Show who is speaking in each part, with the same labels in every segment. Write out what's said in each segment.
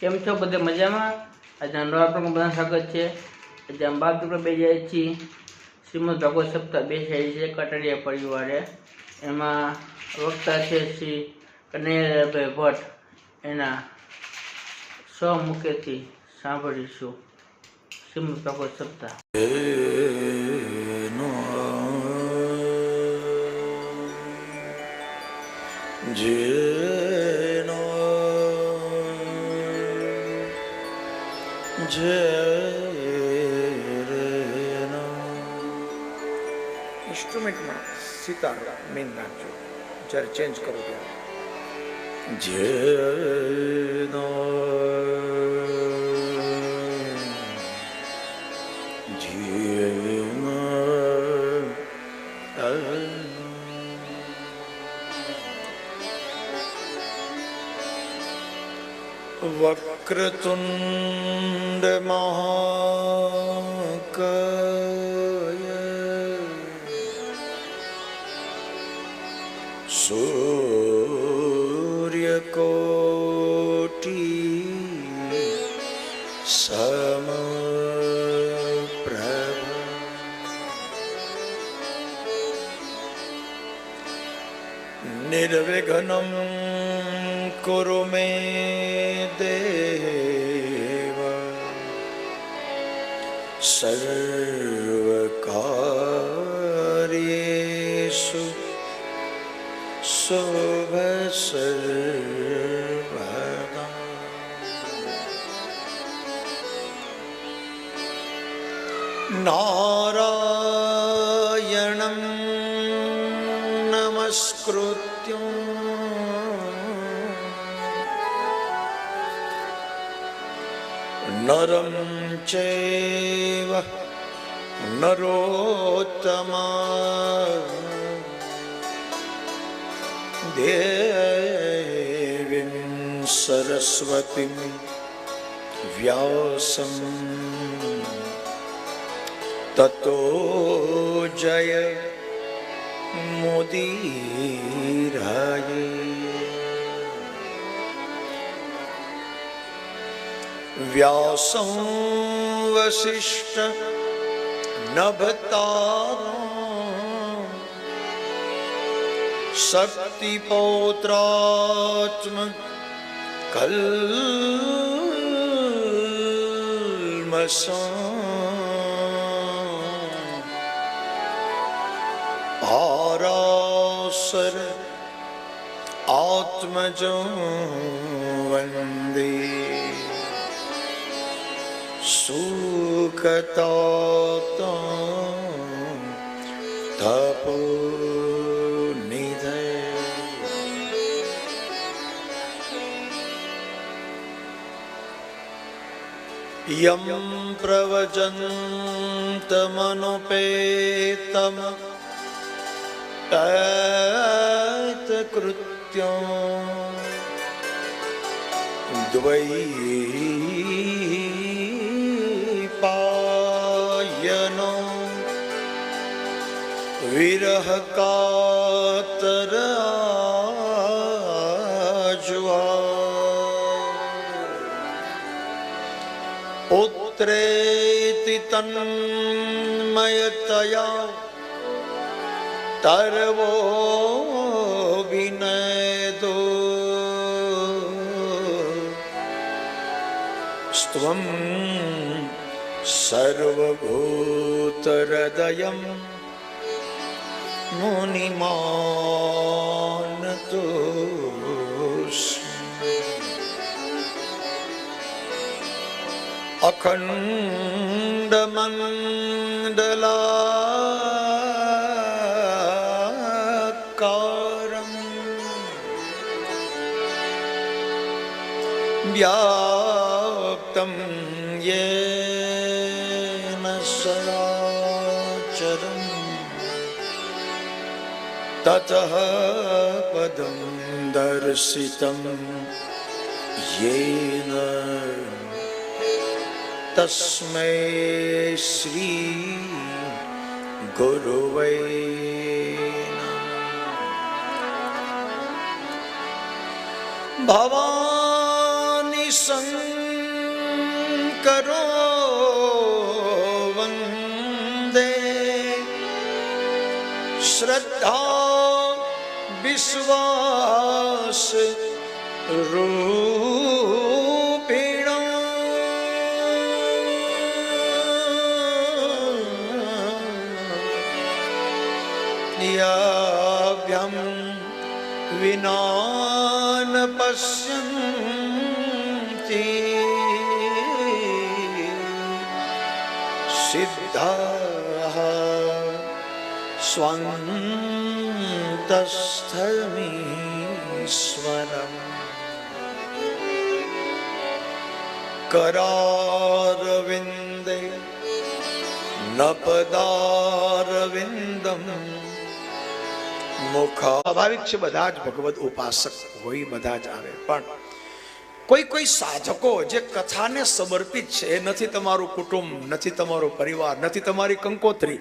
Speaker 1: કેમ છો? બધે મજામાં? આજે નવા પ્રકરણ બધા સ્વાગત છે. આજે બાપ દીકરો બે જાય છીએ શ્રીમદ ભગવત સપ્તાહ બે સાઈ છે, કટારિયા પરિવારે. એમાં વક્તા છે શ્રી કનૈયાભાઈ ભટ્ટ. એના સ્વમુખેથી સાંભળીશું શ્રીમદ ભગવત સપ્તાહ.
Speaker 2: જેનો જેનો
Speaker 3: ઇન્સ્ટ્રુમેન્ટમાં સીતારા મેન નાખજો જ્યારે ચેન્જ કરો ત્યારે.
Speaker 2: જેનો વક્રતુંડ મહાકાય સૂર્યકોટિ સમ નિર્વિઘ્નમ કુરુ મે દેવ સર્વકાર્યેષુ શુભ સર્વદા નારાયણં નરં ચેવ નરોત્તમા દેવીં સરસ્વતી વ્યાસમ તતો જય મુદીરાય વ્યાસં વશિષ્ઠ નભતા શક્તિપૌત્રાત્મ કલ્મષ આરાસર આત્મજો વંદે સુખ તો થપો નિધય યમ પ્રવચંતમનુપેતમ તત્કૃત્ય દ્વૈ વિરહ કાતર ઉત્રેતિ તન્મયતયા તરવો વિનયદો સ્વમ સર્વભૂતહૃદયમ મુનિમાન તુષ અખંડ મંડલાકારમ વ્યાપ્તમ યેન સદા ततः पदं दर्शितं येन तस्मै श्री गुरुवै भवानि सङ्करो वन्दे श्रद्धा વિશ્વાસ રૂપીણ. યાવ્યમ વિનાન ન પશ્યન્તિ સિદ્ધા સ્વંતસ્થમીશ્વરમ करारविन्दे न पदारविन्दम् મુખા સ્વાભાવિક છે બધા જ ભગવત ઉપાસક હોય બધા જ આવે પણ કોઈ કોઈ સાધકો જે કથાને સમર્પિત છે એ નથી તમારું કુટુંબ નથી તમારો પરિવાર નથી તમારી કંકોત્રી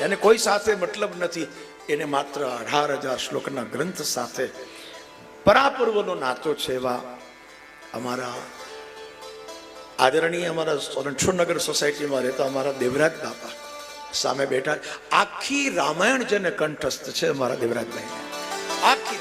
Speaker 2: એને કોઈ સાથે મતલબ નથી એને માત્ર અઢાર હજાર શ્લોકના ગ્રંથ સાથે પરાપૂર્વનો નાતો છે એવા અમારા આદરણીય અમારા રણછોડનગર સોસાયટીમાં રહેતા અમારા દેવરાજ બાપા સામે બેઠા આખી રામાયણ જેને કંઠસ્થ છે અમારા દેવરાજભાઈ આખી.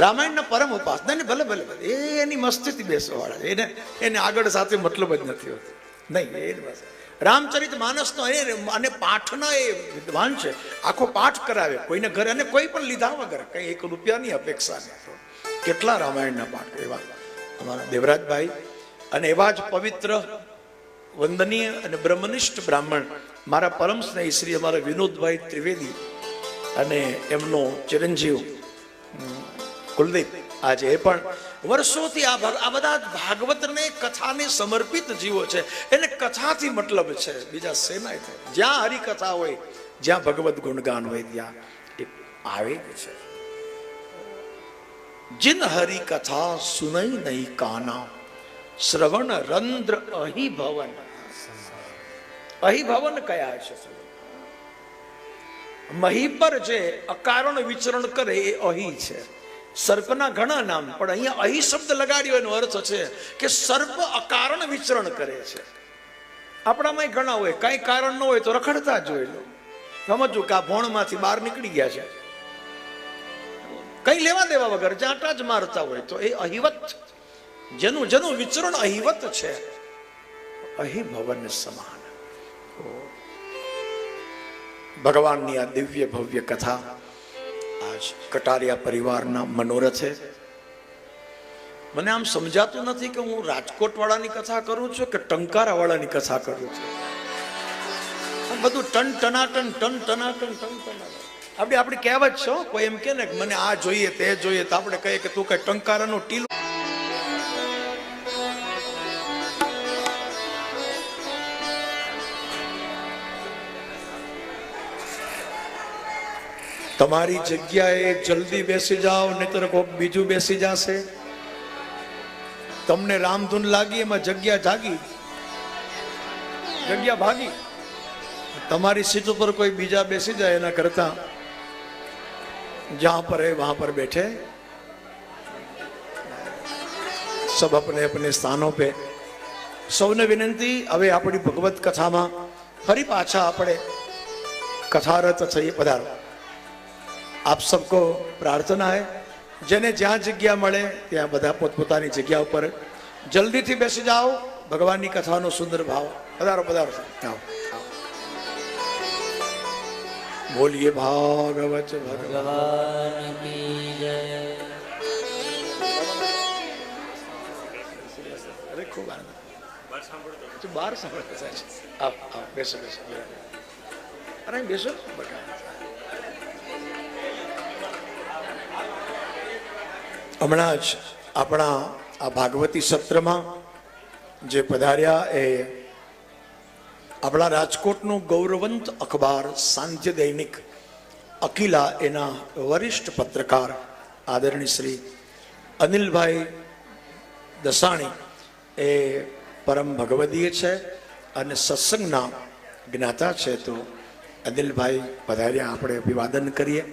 Speaker 2: રામાયણના પરમ ઉપાસના ને ભલે ભલે ભલે એની મસ્તીથી બેસવાવાળા. એને એને આગળ સાથે મતલબ જ નથી હોતો. નહીં, એ બસ રામચરિત માનસનો એ અને પાઠના એ વિદ્વાન છે. આખો પાઠ કરાવે. કોઈને ઘરે અને કોઈ પણ લીધા વગર. કંઈ એક રૂપિયાની અપેક્ષા નહીં કેટલા રામાયણના પાઠ એવા અમારા દેવરાજભાઈ. અને એવા જ પવિત્ર, વંદનીય અને બ્રહ્મનિષ્ઠ બ્રાહ્મણ મારા પરમ સ્નેહી શ્રી અમારા વિનોદભાઈ ત્રિવેદી અને એમનો ચિરંજીવ કુલદીપ. આજે એ પણ વર્ષોથી આ આ બધા ભાગવતને કથાને સમર્પિત જીવો છે. એને કથાથી મતલબ છે. બીજા સેના જ્યાં હરિકથા હોય, જ્યાં ભગવત ગુણગાન હોય, ત્યાં એ આવે છે. જિન હરિકથા સુનઈ નહીં કાના, શ્રવણ રંદ્ર અહી ભવન. અહી ભવન કયા છે? મહી પર જે અકારણ વિચરણ કરે એ અહી છે. સર્પના ઘણા નામ, પણ અહીંયા અહી શબ્દ લગાડ્યો એનો અર્થ છે કે સર્પ અકારણ વિચરણ કરે છે. આપણામાં ઘણા હોય, કઈ કારણ ન હોય તો રખડતા જોઈ લો સમજવું કે આ ભોણમાંથી બહાર નીકળી ગયા છે. કઈ લેવા દેવા વગર જાટા જ મારતા હોય તો એ અહિવત જેનું જેનું વિચરણ અહિવત છે અહી ભવન સમાન. ભગવાનની આ દિવ્ય ભવ્ય કથા કટારિયા પરિવારના મનોરથે મને આમ સમજાતું નથી કે હું રાજકોટ વાળાની કથા કરું છું કે ટંકારા વાળાની કથા કરું છું. બધું ટન ટનાટન ટન ટનાટન ટન ટનાટન. આપણે, આપણી કહેવત છો કોઈ એમ કે ને મને આ જોઈએ, તે જોઈએ, તો આપણે કહીએ કે તું કઈ ટંકારાનું ટીલું તમારી જગ્યાએ જલ્દી બેસી જાઓ, નહીતર કોઈક બીજું બેસી જશે. તમને રામધૂન લાગી, એમાં જગ્યા જાગી? જગ્યા ભાગી? તમારી સીટ ઉપર કોઈ બીજા બેસી જાય એના કરતા? જ્યાં પર હે વહાં પર બેઠે. સબ અપને અપને સ્થાનો પે. સૌને વિનંતી, હવે આપણી ભગવત કથામાં ફરી પાછા આપણે કથારત થઈએ. પધારો. આપ સબકો પ્રાર્થના હે. જેને જ્યાં જગ્યા મળે ત્યાં બધા પોતપોતાની જગ્યા ઉપર જલ્દીથી બેસી જાઓ. ભગવાનની કથાનો સુંદર ભાવ. પધારો પધારો. આવો. બોલીએ ભાગવત ભગવાન.
Speaker 1: કી જય
Speaker 2: અરે ખૂબ આનંદ. બાર સાંભળતો આવ બેસો બેસો. અરે બેસો. બકા. હમણાં જ આપણા આ ભાગવતી સત્રમાં જે પધાર્યા એ આપણા રાજકોટનું ગૌરવંત અખબાર સાંધ્ય દૈનિક અકિલા એના વરિષ્ઠ પત્રકાર આદરણીય શ્રી અનિલભાઈ દસાણી એ પરમ ભગવદીય છે અને સત્સંગના જ્ઞાતા છે તો અનિલભાઈ પધાર્યા, આપણે અભિવાદન કરીએ.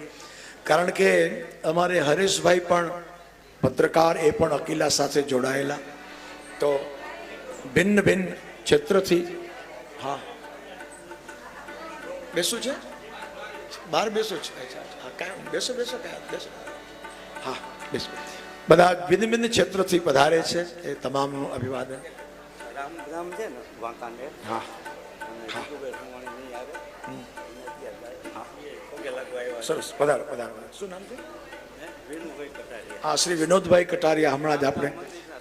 Speaker 2: કારણ કે અમારે હરેશભાઈ પણ પત્રકાર એ પણ અકીલા સાથે જોડાયેલા. તો ભિન્ન ભિન્ન ક્ષેત્રથી હા. બેસું છે? બહાર બેસો છે? બેસો બેસો બેસો હા બેસો. બધા ભિન્ન ભિન્ન ક્ષેત્રથી પધારે છે. એ તમામનું અભિવાદન. હા. સરસ. પધારો પધારો. શું નામ છે? આ શ્રી વિનોદભાઈ કટારિયા હમણાં જ આપણે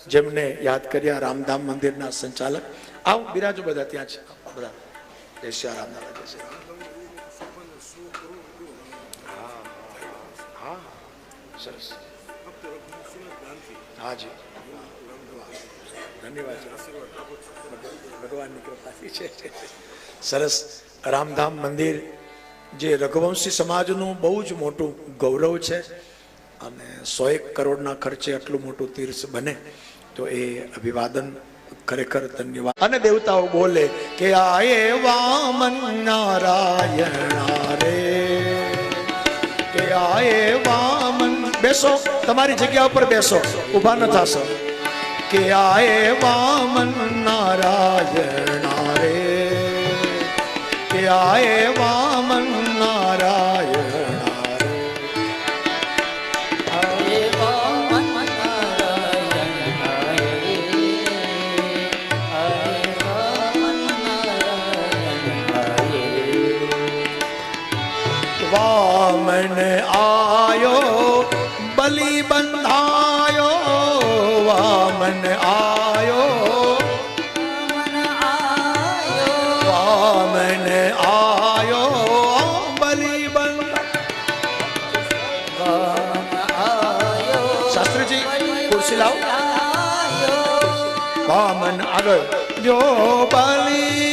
Speaker 2: જેમને યાદ કર્યા રામધામ મંદિરના સંચાલક. આવું બિરાજો બધા ત્યાં છે. બધા. જય શ્રી રામધામ જય શ્રી હા, હા, સરસ. હાજી ધન્યવાદ. ભગવાનની સરસ. રામધામ મંદિર જે રઘુવંશી સમાજનું બહુ જ મોટું ગૌરવ છે. અને સો એક કરોડના ખર્ચે આટલું મોટું તીર્થ બને, તો એ અભિવાદન ખરેખર ધન્યવાદ. અને દેવતાઓ બોલે કે આયે વામન નારાયણ રે કે આયે વામન, બેસો, તમારી જગ્યા ઉપર બેસો, ઊભા ન થશો. કે આયે વામન નારાયણ રે કે આયે વામન આયો બલિ બંધાયો, વામન આયો. વામન આયો, બલિ બંધાયો શાસ્ત્રીજી, ખુરશી લાવ. વામન આગળ. જો બલિ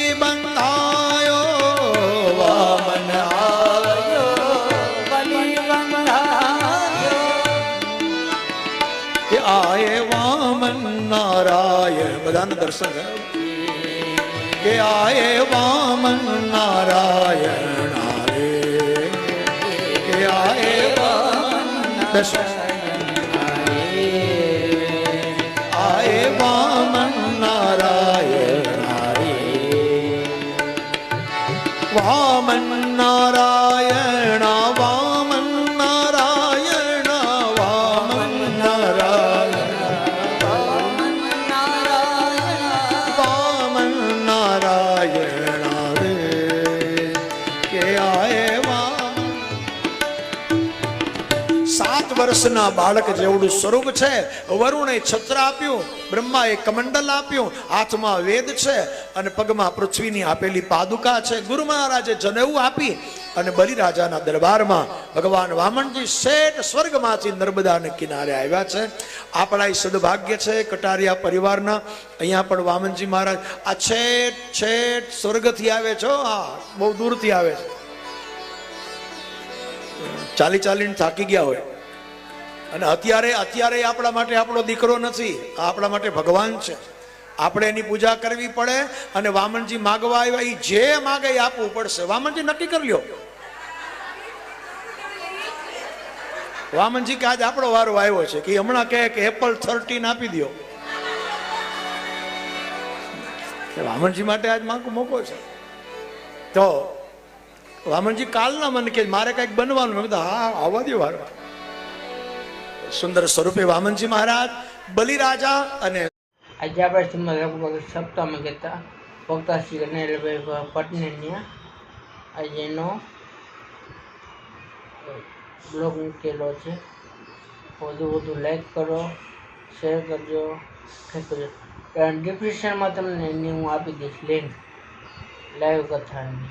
Speaker 2: બધાને દર્શન થયા? કે આયે વામન નારાયણ આરે. કે આયે વામન દર્શન નારાયણ વામન નારાયણ સાત બાળક જેવડું સ્વરૂપ છે. વરુણે છત્ર આપ્યું, બ્રહ્માએ કમંડલ આપ્યું હાથમાં વેદ છે અને પગમાં પૃથ્વીની આપેલી પાદુકા છે. ગુરુ મહારાજે જનેવું આપી અને બલિરાજાના દરબારમાં ભગવાન વામણજી શેઠ સ્વર્ગમાંથી નર્મદાને કિનારે આવ્યા છે. આપણા સદભાગ્ય છે, કટારિયા પરિવારના. અહીંયા પણ વામનજી મહારાજ, આ છેઠ છેઠ સ્વર્ગથી આવે છો? હા, બહુ દૂરથી આવે છે. ચાલી ચાલીને થાકી ગયા હોય. અને અત્યારે અત્યારે આપણા માટે આપણો દીકરો નથી. આપણા માટે ભગવાન છે. આપણે એની પૂજા કરવી પડે અને વામનજી માગવા આવ્યા એ જે માગે આપવું પડશે. વામનજી નક્કી કરી લ્યો. વામનજી કે આજ આપણો વારો આવ્યો છે કે હમણાં કહે કે એપલ થર્ટીન આપી દો વામનજી માટે આજ માંગ મોકો છે. તો વામનજી કાલના મને કે મારે કંઈક બનવાનું. મેં હા આવવા દો વાર સુંદર સ્વરૂપે વામનજી મહારાજ, બલિરાજા અને
Speaker 1: લગભગ સપ્તાહમાં કહેતા ભક્ત શ્રી ગણેશભાઈ પટનેનિયા આજે એનો બ્લોગ મૂકેલો છે. વધુ વધુ લાઈક કરો શેર કરજો. ડિસ્ક્રિપ્શનમાં તમને હું આપી દઈશ લિંક લાઈવ કથાની.